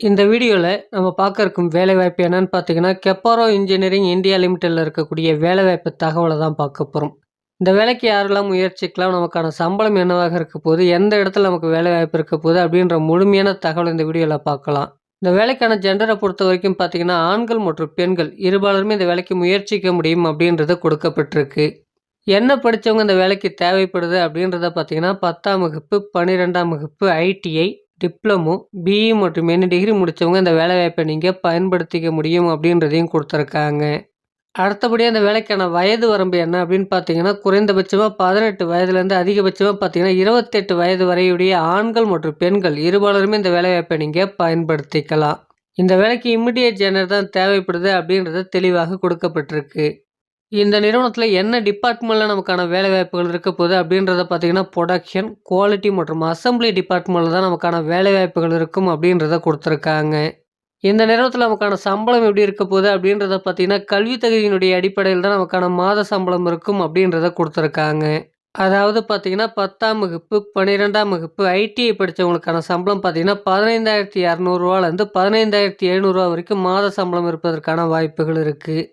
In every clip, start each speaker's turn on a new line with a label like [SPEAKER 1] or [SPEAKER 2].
[SPEAKER 1] இந்த வீடியோவில் நம்ம பார்க்க இருக்கும் வேலைவாய்ப்பு என்னன்னு பார்த்தீங்கன்னா கெப்பாரோ இன்ஜினியரிங் இந்தியா லிமிட்டெடில் இருக்கக்கூடிய வேலைவாய்ப்பு தகவலை தான் பார்க்க போகிறோம் இந்த வேலைக்கு யாரெல்லாம் முயற்சிக்கலாம் நமக்கான சம்பளம் என்னவாக இருக்க போகுது எந்த இடத்துல நமக்கு வேலைவாய்ப்பு இருக்க போகுது அப்படின்ற முழுமையான தகவல் இந்த வீடியோவில் பார்க்கலாம். இந்த வேலைக்கான ஜெண்டரை பொறுத்த வரைக்கும் பார்த்தீங்கன்னா ஆண்கள் மற்றும் பெண்கள் இருபாலருமே இந்த வேலைக்கு முயற்சிக்க முடியும் அப்படின்றது கொடுக்கப்பட்டிருக்கு. என்ன படித்தவங்க இந்த வேலைக்கு தேவைப்படுது அப்படின்றத பார்த்தீங்கன்னா பத்தாம் வகுப்பு பன்னிரெண்டாம் வகுப்பு ஐடிஐ டிப்ளமோ பிஇ மற்றும் என்ன டிகிரி முடித்தவங்க இந்த வேலைவாய்ப்பை நீங்கள் பயன்படுத்திக்க முடியும் அப்படின்றதையும் கொடுத்துருக்காங்க. அடுத்தபடியாக அந்த வேலைக்கான வயது வரம்பு என்ன அப்படின்னு பார்த்தீங்கன்னா குறைந்தபட்சமாக பதினெட்டு வயதுலேருந்து அதிகபட்சமாக பார்த்தீங்கன்னா இருபத்தெட்டு வயது வரையுடைய ஆண்கள் மற்றும் பெண்கள் இருபாலருமே இந்த வேலைவாய்ப்பை நீங்கள் பயன்படுத்திக்கலாம். இந்த வேலைக்கு இம்மிடியட் ஜெனர் தான் தேவைப்படுது அப்படின்றது தெளிவாக கொடுக்கப்பட்டிருக்கு. இந்த நிறுவனத்தில் என்ன டிபார்ட்மெண்ட்டில் நமக்கான வேலைவாய்ப்புகள் இருக்க போகுது அப்படின்றத பார்த்தீங்கன்னா ப்ரொடக்ஷன் குவாலிட்டி மற்றும் அசம்பிளி டிபார்ட்மெண்ட்டில் தான் நமக்கான வேலைவாய்ப்புகள் இருக்கும் அப்படின்றத கொடுத்துருக்காங்க. இந்த நிறுவனத்தில் நமக்கான சம்பளம் எப்படி இருக்க போகுது அப்படின்றத பார்த்தீங்கன்னா கல்வி தகுதியினுடைய அடிப்படையில் தான் நமக்கான மாத சம்பளம் இருக்கும் அப்படின்றத கொடுத்துருக்காங்க. அதாவது பார்த்தீங்கன்னா பத்தாம் வகுப்பு பன்னிரெண்டாம் வகுப்பு ஐடிஐ படித்தவங்களுக்கான சம்பளம் பார்த்தீங்கன்னா பதினைந்தாயிரத்தி இரநூறுவாலேருந்து பதினைந்தாயிரத்தி எழுநூறுவா வரைக்கும் மாத சம்பளம் இருப்பதற்கான வாய்ப்புகள் இருக்குது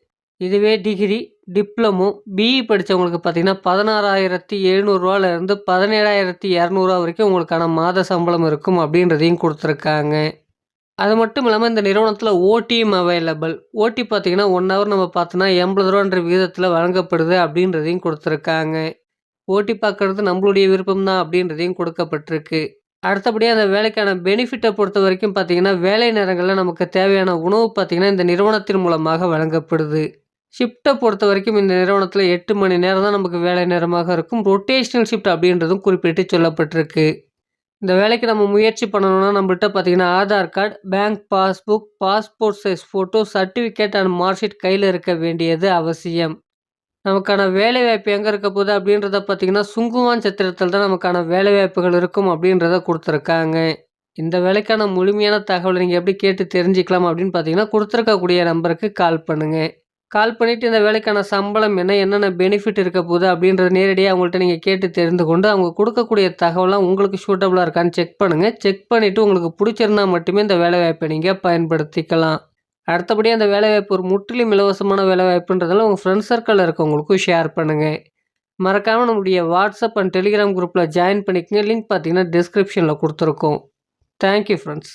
[SPEAKER 1] இதுவே டிகிரி டிப்ளமோ பிஇ படித்தவங்களுக்கு பார்த்தீங்கன்னா பதினாறாயிரத்தி எழுநூறுவாலேருந்து பதினேழாயிரத்தி இரநூறுவா வரைக்கும் உங்களுக்கான மாத சம்பளம் இருக்கும் அப்படின்றதையும் கொடுத்துருக்காங்க. அது மட்டும் இல்லாமல் இந்த நிறுவனத்தில் ஓடியும் அவைலபிள் ஓடி பார்த்தீங்கன்னா ஒன் ஹவர் நம்ம பார்த்தோன்னா எண்பது ரூபான்ற விகிதத்தில் வழங்கப்படுது அப்படின்றதையும் கொடுத்துருக்காங்க. ஓட்டி பார்க்குறது நம்மளுடைய விருப்பம் தான் அப்படின்றதையும் கொடுக்கப்பட்டிருக்கு. அடுத்தபடியாக அந்த வேலைக்கான பெனிஃபிட்டை பொறுத்த வரைக்கும் பார்த்தீங்கன்னா வேலை நேரங்களில் நமக்கு தேவையான உணவு பார்த்திங்கன்னா இந்த நிறுவனத்தின் மூலமாக வழங்கப்படுது. ஷிஃப்ட்டை பொறுத்த வரைக்கும் இந்த நிறுவனத்தில் எட்டு மணி நேரம் தான் நமக்கு வேலை நேரமாக இருக்கும். ரொட்டேஷனல் ஷிஃப்ட் அப்படின்றதும் குறிப்பிட்டு சொல்லப்பட்டிருக்கு. இந்த வேலைக்கு நம்ம முயற்சி பண்ணணும்னா நம்மள்கிட்ட பார்த்தீங்கன்னா Aadhaar card bank passbook passport size photo certificate and mark sheet கையில் இருக்க வேண்டியது அவசியம். நமக்கான வேலைவாய்ப்பு எங்கே இருக்க போகுது அப்படின்றத பார்த்தீங்கன்னா சுங்குவான் சத்திரத்தில் தான் நமக்கான வேலைவாய்ப்புகள் இருக்கும் அப்படின்றத கொடுத்துருக்காங்க. இந்த வேலைக்கான முழுமையான தகவலை நீங்கள் எப்படி கேட்டு தெரிஞ்சுக்கலாம் அப்படின்னு பார்த்தீங்கன்னா கொடுத்துருக்கக்கூடிய நம்பருக்கு கால் பண்ணுங்கள் கால் பண்ணிவிட்டு இந்த வேலைக்கான சம்பளம் என்ன என்னென்ன பெனிஃபிட் இருக்க போகுது அப்படின்றத நேரடியாக அவங்கள்ட்ட நீங்கள் கேட்டு தெரிந்து கொண்டு அவங்க கொடுக்கக்கூடிய தகவலாம் உங்களுக்கு சூட்டபுளாக இருக்கான்னு செக் பண்ணுங்கள் செக் பண்ணிவிட்டு உங்களுக்கு பிடிச்சிருந்தா மட்டுமே இந்த வேலைவாய்ப்பை நீங்கள் பயன்படுத்திக்கலாம். அடுத்தபடி அந்த வேலைவாய்ப்பு ஒரு முற்றிலும் இலவசமான வேலைவாய்ப்புன்றதால உங்கள் ஃப்ரெண்ட்ஸ் சர்க்கிளில் இருக்கவங்களுக்கும் ஷேர் பண்ணுங்கள் மறக்காமல் நம்முடைய வாட்ஸ்அப் அண்ட் டெலிகிராம் குரூப்பில் ஜாயின் பண்ணிக்கங்க. லிங்க் பார்த்தீங்கன்னா டிஸ்கிரிப்ஷனில் கொடுத்துருக்கோம். Thank you friends